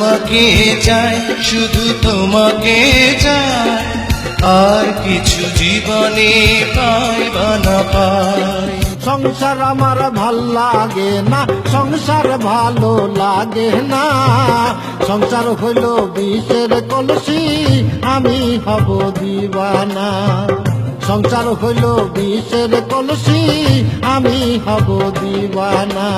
তোমাকে চাই, শুধু তোমাকে চাই। আর কিছু জীবনে পাই বা না পাই। সংসার আমার ভালো লাগে না, সংসার ভালো লাগে না। সংসার হইল বিষের কলসি, আমি হব দিবানা। সংসার হইল বিষের কলসি, আমি হব দিবানা।